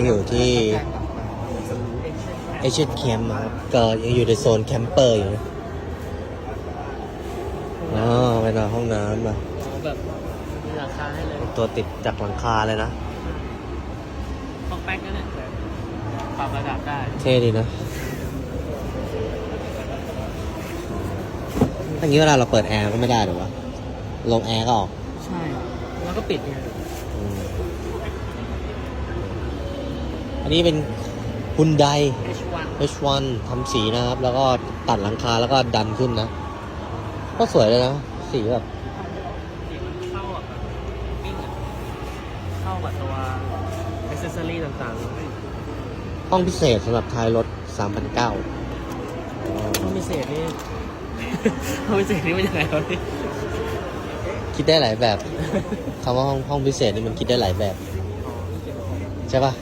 นี้อยู่ที่เอเชียนแคมป์ครับก็ยังอยู่ในโซนแคมเปอร์อยู่นะอ๋อไปนอนห้องน้ำอะแบบมีราคาให้เลยตัวติดจากหลังคาเลยนะฟองแป๊กก็เนี่ยปรับระดับได้ เท่ดีนะอย่างนี้เวลาเราเปิดแอร์ก็ไม่ได้หรอวะลงแอร์ก็ออก ใช่ แล้วก็ปิดไง อืมอันนี้เป็นฮุนได H1 H1 ทำสีนะครับ แล้วก็ตัดหลังคาแล้วก็ดันขึ้นนะ ก็สวยเลยนะ สีแบบสีมันเข้ากับแบบปิ้งอะเข้ากับตัวอ c เซสซอรี่ต่างห้องพิเศษสำหรับท้ายรถ 3,900ๆห้องพิเศษนี่ห้องพิเศษนี่เป็นยังไงวะพี่คิดได้หลายแบบคำว่าห้องห้องพิเศษนี่มันคิดได้หลายแบบ ใช่ปะ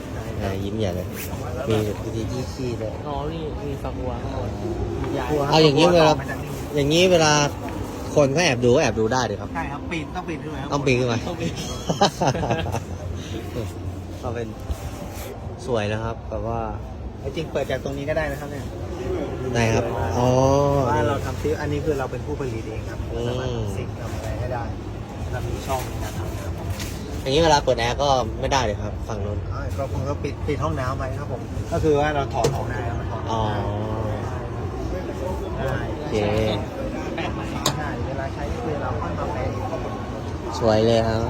อ่ายิ้มใหญ่เลย มีวิธียี่ขี้เลย อ๋อนี่มีฝักบัวข้างบนมียายเอาอย่างนี้เวลา อย่างนี้เวลาคนเขาแอบดูก็แอบดูได้เลยครับ ใช่ครับปีนต้องปีนขึ้นมาครับต้องปีนขึ้นมาต้องมีก็เป็นสวยนะครับแบบว่าจริงเปิดจากตรงนี้ก็ได้นะครับเนี่ยได้ครับ อ๋อ ว่าเราทำซิอันนี้คือเราเป็นผู้ผลิตเองครับอืมสามารถทำซิงทำอะไรให้ได้เรามีช่องในการทำนะครับผม อย่างนี้เวลาเปิดแอร์ก็ไม่ได้เลยครับ ฝั่งนู้นอ่าก็ผมก็ปิดปิดห้องน้ำไว้ครับผม ก็คือว่าเราถอดออกได้ครับมันถอดออ๋ออกได้โอเคแปลกใหม่ใช่เวลาใช้ก็คือเราค่อยมาแปลงสวยเลยครับ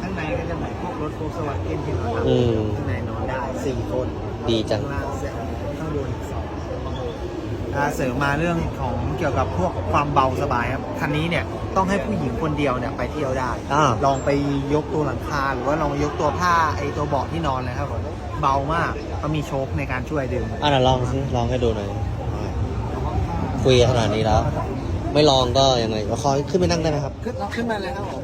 ข้างในก็จะเหมือนพวกรถโฟล์คสวัสเกนที่เราทอืมำข้างในนอนได้สี่คนดีจัง ข้างล่างเสร็จข้างบนอีกสองอ่าเสริมมาเรื่องของเกี่ยวกับพวกความเบาสบายครับคันนี้เนี่ยต้องให้ผู้หญิงคนเดียวเนี่ยไปเที่ยวได้ อ่า ลองไปยกตัวหลังคาหรือว่าลองยกตัวผ้าไอตัวเบาะที่นอนเลยครับผมเบามากก็มีโชคในการช่วยดึงอะเดี๋ยวลองสิลองให้ดูหน่อย คุยขนาดนี้แล้ว ไม่ลองก็ยังไงก็ขอขึ้นไปนั่งได้ไหมครับ ขึ้นขึ้นมาเลยครับผม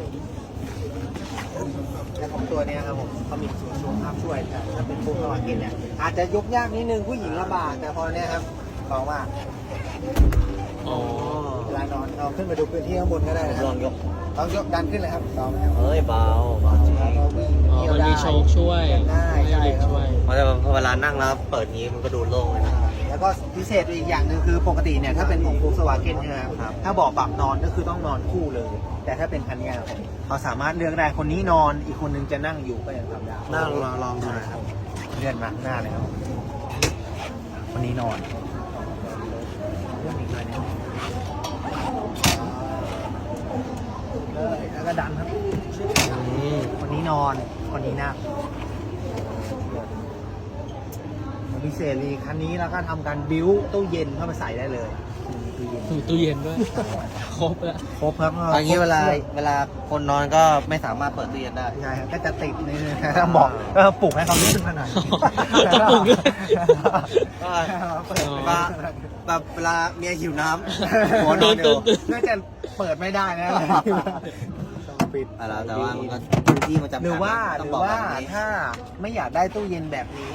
แล้วของตัวเนี้ยครับผมเขามีส่วนช่วงภาพช่วยแต่ถ้าเป็นพวกสวัสดิ์เนี่ยอาจจะยกยากนิดนึงผู้หญิงลำบากแต่พอเนี้ยครับเบามาก อ๋อเวลานอนเราขึ้นไปดูพื้นที่ข้างบนก็ได้นะคลรัอบงยกลองยกดันขึ้นเลยครับเบาไหมครับเฮ้ยเบาเบาจริงแล้วก็วิ่งอ๋อเที่ยวมันได้ มีโชคช่วยได้ให้ใช่เด็กครับช่วย เพราะแต่เวลานั่งแล้วเปิดนี้มันก็ดูโล่งเลยนะ แล้วก็พิเศษอีกอย่างหนึ่งคือปกติเนี่ยถ้าเป็นของโฟล์สวาเกนใช่ไหมคครัรับบ ถ้าเบอกปรับนอนก็คือต้องนอนคู่เลย แต่ถ้าเป็นคันเนี้ยครับเขาสามารถเลือกได้คนนี้นอนอีกคนนึงจะนั่งอยู่ก็ยังทำได้นั่งลองลองดูหน่อยครับเลื่อนมาข้างหน้าเลยครับคนนี้นอนเลื่อนอีกเลยเนี่ยเลย แล้วก็ดันครับนี่คนนี้นอนคนนี้นั่งพิเศษเลยคันนี้แล้วก็ทำการบิ้วตู้เย็นเข้ามาใส่ได้เลย ตู้เย็นถูตู้เย็นด้วย ครบแล้ว ครบครับอันนี้เวลาเวลาคนนอนก็ไม่สามารถเปิดตู้เย็นได้ใช่ครับก็จะติดนี่ต้องบอกก็ปลุกให้เขาลุกขึ้นมาหน่อยต้องปลุกด้วยเปิดอ๋อมาแบบเวลาเมียหิวน้ำหัวนอนอยู่น่าจะเปิดไม่ได้นะต้องปิดอะแล้วแต่ว่ามันก็พื้นที่มันจำกัดหรือว่าหต้รืงอบกว่าแบบนี้ถ้าไม่อยากได้ตู้เย็นแบบนี้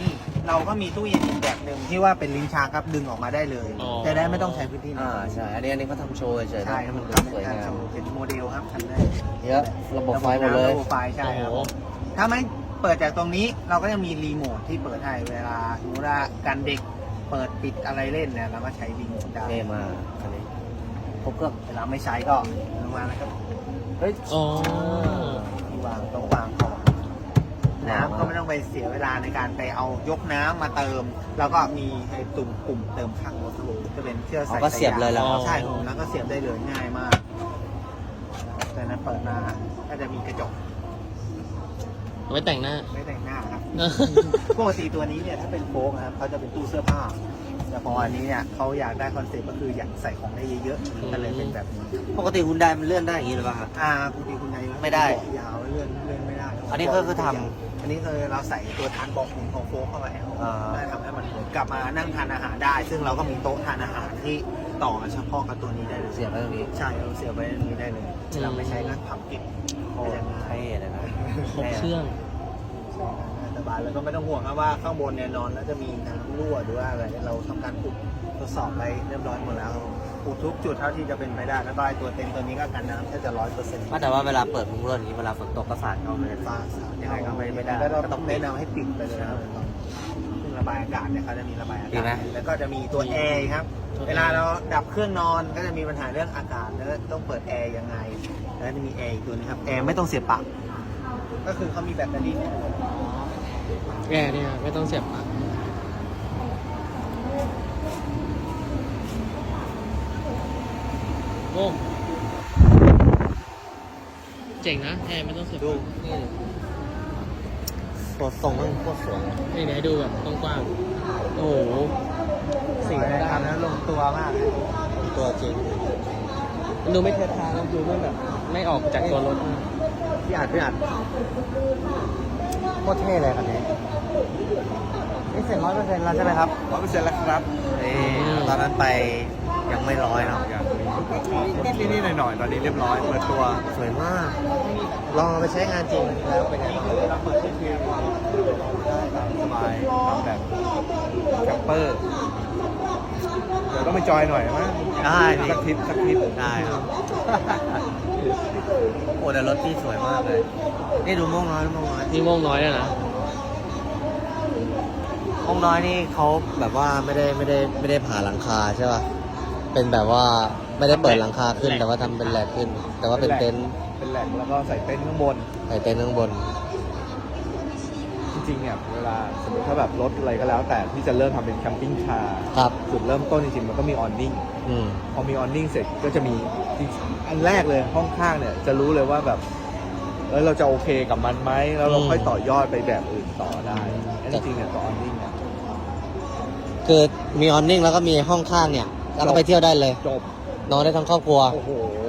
เราก็มีตู้เย็นอีกแบบหนึ่งที่ว่าเป็นลิ้นชักครับดึงออกมาได้เลยอ๋อ จะได้ไม่ต้องใช้พื้นที่อ่าใช่อันนี้อันนี้เขาทำโชว์เฉยๆนะใช่ครับมัมันนดูทำสวยการงามโชว์เป็นโมเดลครับคันแรกเยอะระบบไฟหมดเลยระบบไฟใช่ครับ โอ้โหถ้าไม่เปิดจากตรงนี้เราก็จะมีรีโมทที่เปิดให้เวลาสมมติว่าการเด็กเปิดปิดอะไรเล่นเนี่ยเราก็ใช้รีโมทได้เท่มากอันนี้ครบเครื่องเวลาไม่ใช้ก็ลงมาแล้วครับเฮ้ยอ๋อ ที่วางต้องวางของ น้ำก็ไม่ต้องไปเสียเวลาในการไปเอายกน้ำมาเติม แล้วก็มีไอ้ตุ่มปุ่มเติมข้างรถครับผมจะเป็นเชือกอ๋ใส่อก็เสียบเลยเหรออ๋อใช่ครับผมแล้วก็เสียบได้เลยง่ายมากแต่นั้นเปิดมาก็จะมีกระจกเอาไว้แต่งหน้าไม่แต่งหน้าครับ ปกติตัวนี้เนี่ยถ้าเป็นโฟกนะครับเขาจะเป็นตู้เสื้อผ้า แต่พออันนี้เนี่ยเขาอยากได้คอนเซ็ปต์ก็คืออยากใส่ของได้เยอะๆก็เลยเป็นแบบนี้ปกติคุณไดมันเลื่อนได้อย่างนี้หรือเปล่าครับ อ่าปกติคุณนายไม่ได้ ยาวเลื่อนเลื่อนไม่ได้อันนี้ก็คือท อันนี้คือเราใส่ตัวทานบอกหมุนของโฟกเข้าไปให้อ่า ได้ทำให้มันกลับมานั่งทานอาหารได้ ซึ่งเราก็มีโต๊ะทานอาหารที่ต่อเฉพาะกับตัวนี้ได้เลยเสียบไว้ตรงนี้ใช่เราเสียบไว้ตรงนี้ได้เลยเราไม่ใช้ก็พับปิดโอ้เท่เลยนะ ครบเครื่องส บายแล้วก็ไม่ต้องห่วงครับว่าข้างบนเนี่ยนอนแล้วจะมีน้ำรั่วหรือว่าอะไรเราทำการอุดทดสอบไปเรียบร้อยหมดแล้วครับผมอุดทุกจุดเท่าที่จะเป็นไปได้แล้วก็ไอ้ตัวเต็มตัวนี้ก็กันน้ำแทบจะร้อยเปอร์เซ็นต์แต่ว่าเวลาเปิดมุ้งลวดอย่างนี้เวลาฝนตกก็สาดเข้ามาเลยฟ้าสาดยังไงก็ไม่ไม่ได้ก็ต้องแนะนำให้ปิดไปเลยนะครับซึ่งระบายอากาศเนี่ยเขาจะมีระบายอากาศแล้วก็จะมีตัวแอร์ครับ เวลาเราดับเครื่องนอนก็จะมีปัญหาเรื่องอากาศแล้วต้องเปิดแอร์ยังไง แล้วจะมีแอร์อีกตัวนึงครับแอร์ไม่ต้องเสียบปลั๊กก็คือเขามีแบตเตอรี่ให้ด้วย แกเนี่ยไม่ต้องเสียบปลั๊กโอ้เจ๋งนะแอร์ไม่ต้องเสียบปดูลั๊กนี่ตัวทรงมันโคตรสวยนี่ไหนดูแบบกว้างๆโอ้โหสิ่งที่ทำนั้นลงตัวมากเลยตัวจริงมัน ดูไม่เททางแล้วดูมันแบบ ไม่ออกจากตัวรถมากพี่อัดพี่อัดโคตรเท่เลยคันนี้นี่เสร็จร้อยเปอร์เซ็นต์แล้วใช่ไหมครับร้อยเปอร์เซ็นต์แล้วครับนี่ตอนนั้นไปยังไม่ร้อยเนาะอย่างนิดนิดๆหน่อยๆตอนนี้เรียบร้อยเปิดตัวสวยมาก ลองเอาไปใช้งานจริงแล้วเป็นไงบ้างเราเปิดที่เพียงตามสบายตามแบบแคมเปอร์เดี๋ยวต้องไปจอยหน่อยมั้ยได้ดิสักทริปสักทริปได้ครับ โอ้แต่รถพี่สวยมากเลย นี่ดูม่วงน้อยดูม่วงน้อยนี่โม่งน้อยแล้วนะม่วงน้อยนี่เขาแบบว่าไม่ได้ไม่ได้ไม่ได้ผ่าหลังคาใช่ป่ะ เป็นแบบว่าไม่ได้เปิดหลังคาขึ้น แต่ว่าทำเป็นแหลกขึ้น แต่ว่าเป็นเต็นท์เป็นแหลกแล้วก็ใส่เต็นท์ข้างบน ใส่เต็นท์ข้างบนจ ริงๆเนี่ยเวลาสมมติถ้าแบบรถอะไรก็แล้ว แต่ที่จะเริ่มทำเป็นแคมปิ้งคาร์ครับ จุดเริ่มต้นจริงๆมันก็มีออนนิ่งอืม พอมีออนนิ่งเสร็จก็จะมีจริงๆอันแรกเลยห้องข้างเนี่ยจะรู้เลยว่าแบบเออเราจะโอเคกับมันไหมแล้วเราอืมค่อยต่อยอดไปแบบอื่นต่อได้อันจริงๆเนี่ยต่อออนนิ่งเนี่ยคือมีออนนิ่งแล้วก็มีห้องข้างเนี่ยแล้วก็ไปเที่ยวได้เลย จบนอนได้ทั้งครอบครัว โอ้โหเออ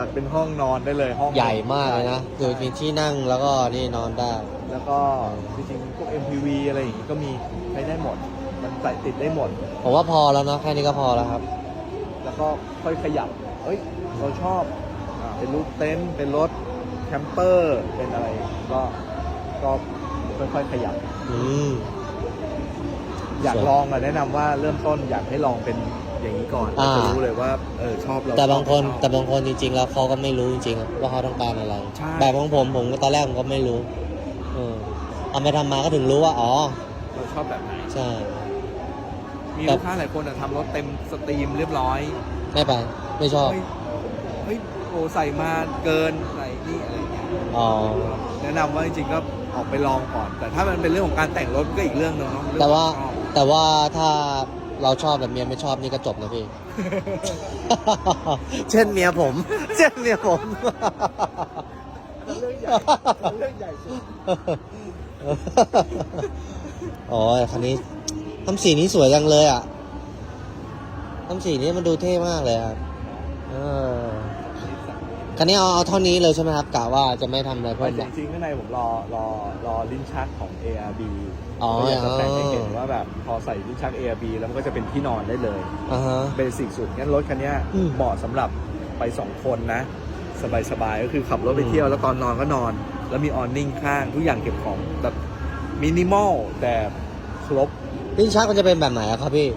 จัดเป็นห้องนอนได้เลยห้องใหญ่มากเลยนะคือมีที่นั่งแล้วก็นี่นอนได้ แล้วก็จริงๆพวก MPV อะไรอย่างงี้ก็มีใช้ได้หมด มันใส่ติดได้หมด ผมว่าพอแล้วเนาะแค่นี้ก็พอแล้วครับ แล้วก็ค่อยขยับ เอ้ยเราชอบอ่าเป็นรูปเต็นท์เป็นรถแคมเปอร์เป็นอะไร ก็ก็ค่อยๆขยับ อืม อยากสวยลองอะแนะนำว่าเริ่มต้นอยากให้ลองเป็น อย่างนี้ก่อนอ่า จะรู้เลยว่าเออชอบเราแต่บางคนชอบแต่บางคนจริงๆ แล้วเขาก็ไม่รู้จริงๆ ว่าเขาต้องการอะไร ใช่ แบบของผมผมก็ตอนแรกผมก็ไม่รู้เออเอาไปทำมาก็ถึงรู้ว่า อ๋อ เราชอบแบบไหน ใช่ มีแต่ลูกค้าหลายคนอะทำรถเต็มสตรีมเรียบร้อยไม่ไป ไม่ชอบ เฮ้ยเฮ้ยโอ้ใส่มาเกินใส่นี่อะไรอย่างเงี้ยอ๋อ แนะนำว่าจริงๆก็ออกไปลองก่อน แต่ถ้ามันเป็นเรื่องของการแต่งรถก็อีกเรื่องหนึงเนาะเรื่องแต่ว่าชอบแต่ว่าถ้า เราชอบแต่เมียไม่ชอบนี่ก็จบนะพี่ เช่นเมียผม เช่นเมียผม เรื่องใหญ่เรื่องใหญ่สุดอ๋อคันนี้ทำสีนี้สวยจังเลยอะทำสีนี้มันดูเท่มากเลยครับเออคันนี้เอาเอาเท่านี้เลยใช่ไหมครับกะว่าจะไม่ทำอะไรแต่เพิ่มจหรอริงๆข้างในผมรอรอรอลิ้นชักของ ARB อ๋อ ก็อยากจะแต่งให้เห็นว่าแบบพอใส่ลิ้นชัก ARB แล้วมันก็จะเป็นที่นอนได้เลยอ่าฮะ เบสิกสุดงั้นรถคันเนี้ยอืม เหมาะสำหรับไปสองคนนะ สบายๆ ก็คือขับรถไปเที่ยวแล้วตอนนอนก็นอน แล้วมีออนนิ่งข้างทุกอย่างเก็บของแบบมินิมอลแต่ครบลิ้นชักมันจะเป็นแบบไหนอะครับพี่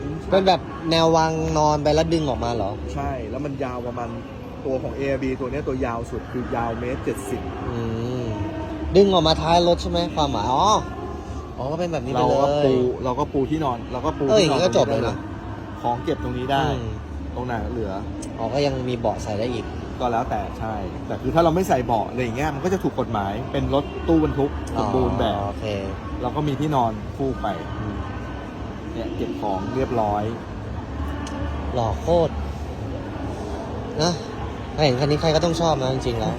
ลิ้ชักเป็นแบบแนววางนอนไปแล้วดึงออกมาเหรอ ใช่ แล้วมันยาวประมาณตัวของ ARB ตัวเนี้ยตัวยาวสุดคือยาวเมตรเจ็ดสิบ อืม ดึงออกมาท้ายรถใช่ไหมความหมาย อ๋อ อ๋อก็เป็นแบบนี้ไปเราเลก็ปูย เราก็ปูที่นอน เราก็ปูเอ้ยที่นอนอย่างนี้ก็จบตรงเลยนะ ของเก็บตรงนี้ได้ อืมตรงไหนเหลือ อ๋อก็ยังมีเบาะใส่ได้อีก ก็แล้วแต่ใช่ แต่คือถ้าเราไม่ใส่เบาะอะไรอย่างเงี้ยมันก็จะถูกกฎหมายเป็นรถตู้บรรทุกสมบูรณ์แบบอ๋อโอเคเราก็มีที่นอนคู่ไปอืมเนี่ยเก็บของเรียบร้อย หล่อโคตรนะถ้าเห็นคันนี้ใครก็ต้องชอบนะจริงๆแล้ว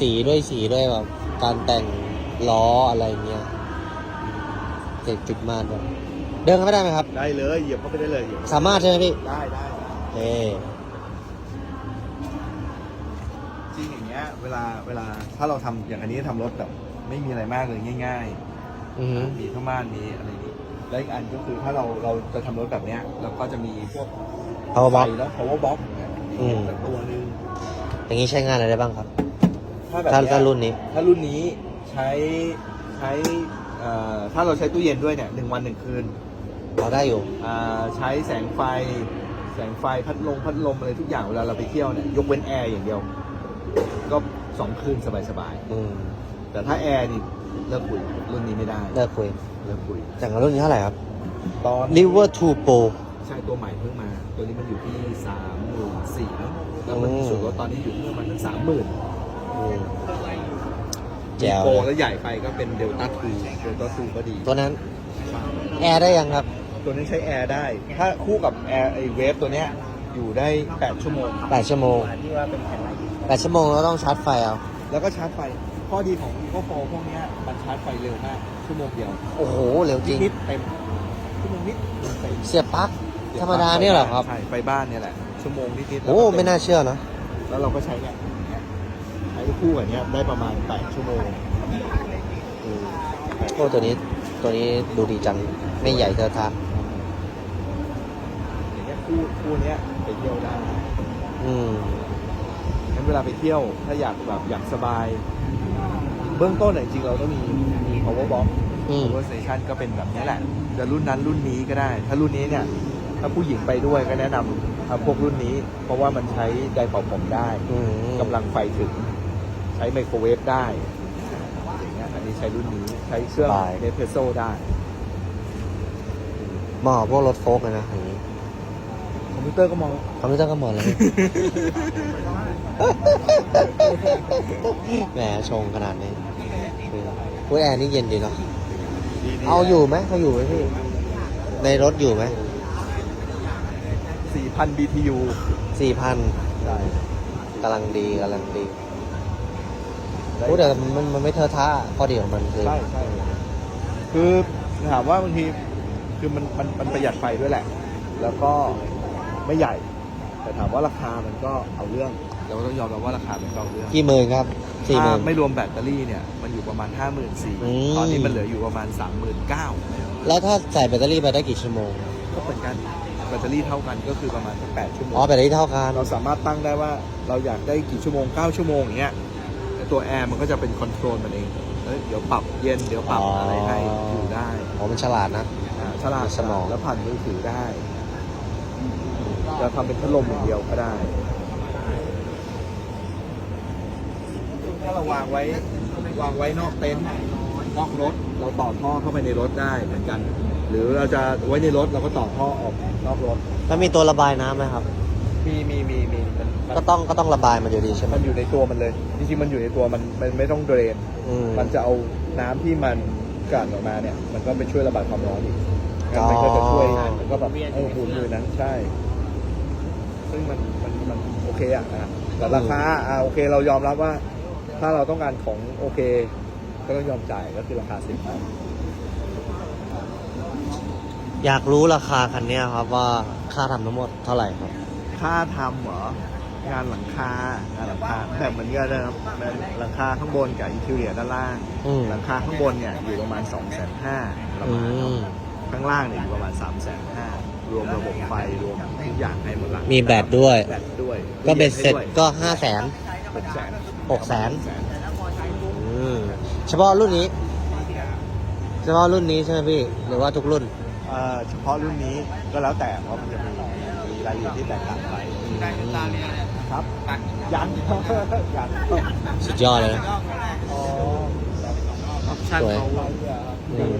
สีด้วยสีด้วยแบบการแต่งล้ออะไรเงี้ย เจ็ดติดมากด้วยเดินเข้าไปได้ไหมครับ ได้เลยเหยียบเข้าไปได้เลยเหยียบสามารถใช่ไหมพี่ได้ได้เอ๊ะจริงอย่างเงี้ยเวลาเวลาถ้าเราทำอย่างอันนี้ทำรถแบบไม่มีอะไรมากเลยง่าย อือหือๆ มีข้างบ้านมีอะไรนี้แล้วอีกอันก็คือถ้าเราเราจะทำรถแบบเนี้ยเราก็จะมีพวก power box ไฟแล้ว power box เนี่ยอืม สักตัวหนึงอย่างนี้ใช้งานอะไรได้บ้างครับ ถ้าแบบถ้าเนี้ยถ้ารุ่นนี้ ถ้ารุ่นนี้ใช้ใช้ เอ่อถ้าเราใช้ตู้เย็นด้วยเนี่ยหนึ่งวันหนึ่งคืนพอได้อยู่ อ่าใช้แสงไฟ แสงไฟพัดลมพัดลมอะไรทุกอย่างเวลาเราไปเที่ยวเนี่ยยกเว้นแอร์อย่างเดียว ก็สองคืนสบายอืมๆแต่ถ้าแอร์นี่เลิกคุยรุ่นนี้ไม่ได้เลิกคุยเลิกคุย จากรุ่นนี้เท่าไหร่ครับ ตอน River 2 Pro ใช่ตัวใหม่เพิ่งมา ตัวนี้มันอยู่ที่สามหมื่นสี่แล้วแล้วมันอืมส่วนลดตอนนี้อยู่ที่ประมาณสามหมื่นอืมมี แจ๋วโปรเลยแล้วใหญ่ไปก็เป็นเดลต้าทูเดลต้าทูก็ดีตัวนั้นแอร์ได้ยังครับ ตัวนี้ใช้แอร์ได้ ถ้าคู่กับแอร์ไอเวฟตัวเนี้ยอยู่ได้ 8 ชั่วโมง8ชั่วโมงที่ว่าเป็นแผ่นไหน8ชั่วโมงแล้วต้องชาร์จไฟเอาแล้วก็ชาร์จไฟข้อดีของ Eco 4พวกเนี้ยมันชาร์จไฟเร็วมาก ชั่วโมงเดียว โอ้โห เร็วจริงนิดๆเต็มชั่วโมงนิดเต็มเสียบปลั๊กธรรมดาเนี่ยเหรอครับใช่ไฟบ้านเนี่ยแหละ ชั่วโมงนิดๆแล้วโอ้ก็เต็ไม่น่าเชื่อนะ แล้วเราก็ใช้เนี่ยใช้ คู่กับเนี้ยได้ประมาณ 8 ชั่วโมงเออโอ้ตัวนี้ตัวนี้ดูดีจังไม่ใหญ่เทอะทะอย่างเงี้ยคู่คู่เนี้ยไปเที่ยวได้อืมงั้นเวลาไปเที่ยวถ้าอยากแบบอยากสบาย เบื้องต้นเนี่ยจริงๆเราต้องมีมี power box อืม power station ก็เป็นแบบนี้แหละจะรุ่นนั้นรุ่นนี้ก็ได้ ถ้ารุ่นนี้เนี่ย ถ้าผู้หญิงไปด้วยก็แนะนำเอาพวกรุ่นนี้ เพราะว่ามันใช้ไดร์เป่าผมได้อืมกำลังไฟถึงใช้ไมโครเวฟได้อย่างเงี้ยอันนี้ใช้รุ่นนี้ใช้เครื่องเนสเพรสโซได้เหมาะกับพวกรถโฟล์กเลยนะอย่างนี้คอมพิวเตอร์ก็มองคอมพิวเตอร์ก็เหมาะเลยแหมชงขนาดนี้อุ้ยแอร์นี่เย็นดีเนาะเอาอยู่ไหมเขาอยู่ไหมพี่ในรถอยู่ไหม4,000 BTU สี่พันได้กำลังดีกำลังดี โอ้แต่มันมันไม่เทอะทะข้อดีของมันคือใช่ใช่คือถามว่าบางทีคือมันมันมันประหยัดไฟด้วยแหละ แล้วก็ไม่ใหญ่ แต่ถามว่าราคามันก็เอาเรื่องเราก็ต้องยอมรับว่าราคามันก็เอาเรื่อง กี่หมื่นครับสี่หมื่น ถ้าไม่รวมแบตเตอรี่เนี่ยมันอยู่ประมาณ 5 4 0 0อืม0ตอนนี้มันเหลืออยู่ประมาณ 39,000แล้วถ้าใส่แบตเตอรี่ไปได้กี่ชั่วโมง ก็เป็นการแบตเตอรี่เท่ากันก็คือประมาณสัก8ชั่วโมงอ๋อแบตเตอรี่เท่ากัน เราสามารถตั้งได้ว่าเราอยากได้กี่ชั่วโมง 9 ชั่วโมงอย่างเงี้ยแต่ตัวแอร์มันก็จะเป็นคอนโทรลมันเองเอ้ยเดี๋ยวปรับเย็นเดี๋ยวปรับอะไรให้อยู่ได้อ๋อมันฉลาดนะ อ่าฉลาดสมอง แล้วผ่านมือถือได้จะทำเป็นพัดลมอย่างเดียวก็ได้ ถ้าเราวางไว้วางไว้นอกเต็นท์นอกรถเราต่อท่อเข้าไปในรถได้เหมือนกัน หรือเราจะไว้ในรถเราก็ต่อท่อออกนอกรถ แล้วมีตัวระบายน้ำไหมครับ มีมีมีมีมันมันก็ต้องก็ต้องระบายมันอยู่ดีใช่ไหมมันอยู่ในตัวมันเลย จริงๆมันอยู่ในตัวมันมันไม่ต้องเดรน อืม มันจะเอาน้ำที่มันกลั่นออกมาเนี่ย มันก็ไปช่วยระบายความร้อนอีกงั้นมันก็จะช่วยอ๋อ มันก็แบบเออหมุนอยู่นั้นใช่ ซึ่งมันมันมันโอเคอะนะแต่ราคาอ่าโอเคเรายอมรับว่า ถ้าเราต้องการของโอเค ก็ต้องยอมจ่ายก็คือราคาสิบอยากรู้ราคาคันเนี้ยครับว่าค่าทำทั้งหมดเท่าไหร่ครับ ค่าทำเหรองานหลังคางานหลังคาแบบเหมือนกันนะครับหลังคาข้างบนกับอินเทอร์เนียด้านล่าง อืม หลังคาข้างบนเนี่ยอยู่ประมาณ2องแสนห้าประอืมาณเนอะมข้างล่างเนี่ยอยู่ประมาณ3ามแสนห้ารวมระบบไฟรวมทุกอย่างให้หมดละมีแบตด้วย แบตด้วยก็เบ็ดเสร็จก็ห้าแสน หกแสนหกแสนอืมเฉพาะรุ่นนี้ เฉพาะรุ่นนี้ใช่ไหมพี่ หรือว่าทุกรุ่น เอ่อเฉพาะรุ่นนี้ก็แล้วแต่เพราะมันจะมีมี รายละเอียดที่แตกต่างไปครับยังยังสุดยอดเลยนะ อ๋อออปชั่นสวย เขาอืม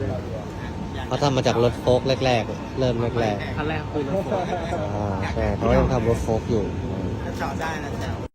เขาทำมาจากรถโฟล์กแรกๆ เริ่มแรกคันแรกคือรถโฟล์ ๆอ่าใช่เขายังทำรถโฟล์กอยู่เจาะได้นะแจ๋ว